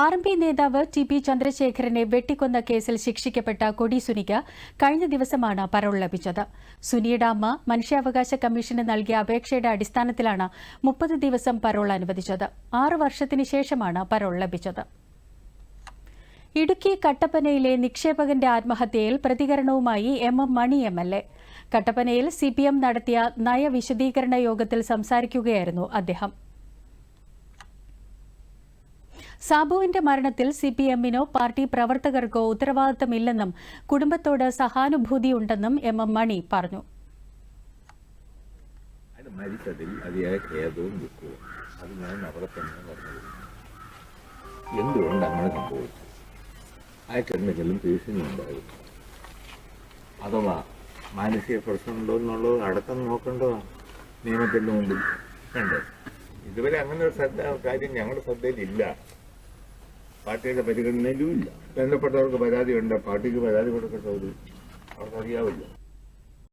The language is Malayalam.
ആർ എം പി നേതാവ് ടി പി ചന്ദ്രശേഖരനെ വെട്ടിക്കൊന്ന കേസിൽ ശിക്ഷിക്കപ്പെട്ട കൊടി സുനിക്ക് കഴിഞ്ഞ ദിവസമാണ് പരോൾ ലഭിച്ചത്. സുനിയുടെ അമ്മ മനുഷ്യാവകാശ കമ്മീഷന് നൽകിയ അപേക്ഷയുടെ അടിസ്ഥാനത്തിലാണ് മുപ്പത് ദിവസം പരോൾ അനുവദിച്ചത്. ആറ് വർഷത്തിന് ശേഷമാണ് പരോൾ ലഭിച്ചത്. ഇടുക്കി കട്ടപ്പനയിലെ നിക്ഷേപകന്റെ ആത്മഹത്യയിൽ പ്രതികരണവുമായി M M Mani M L A. കട്ടപ്പനയിൽ സിപിഎം നടത്തിയ നയവിശദീകരണ യോഗത്തിൽ സംസാരിക്കുകയായിരുന്നു അദ്ദേഹം. സാബുവിന്റെ മരണത്തിൽ സിപിഎമ്മിനോ പാർട്ടി പ്രവർത്തകർക്കോ ഉത്തരവാദിത്തമില്ലെന്നും കുടുംബത്തോട് സഹാനുഭൂതിയുണ്ടെന്നും എം എം മണി പറഞ്ഞു. മരിച്ചതിൽ അതിയായ ഖേദവും ദുഃഖവും. അത് ഞാൻ അവിടെ തന്നെ പറഞ്ഞത് എന്തുകൊണ്ട് അങ്ങനെ സംഭവിച്ചു? അയാൾക്ക് എന്തെങ്കിലും ഭീഷണി ഉണ്ടായിരുന്നു. അഥവാ മാനസിക പ്രശ്നമുണ്ടോ എന്നുള്ളത് അടക്കം നോക്കേണ്ടതാണ്. നിയമത്തിന്റെ മുമ്പിൽ. വേണ്ടേ ഇതുവരെ അങ്ങനെ ഒരു ശ്രദ്ധ കാര്യം ഞങ്ങളുടെ ശ്രദ്ധയിലില്ല. പാർട്ടിയുടെ പരിഗണനയിലും ഇല്ല ബന്ധപ്പെട്ടവർക്ക് പരാതി ഉണ്ട് പാർട്ടിക്ക് പരാതി കൊടുക്കേണ്ടവർ അവർക്കറിയാവില്ല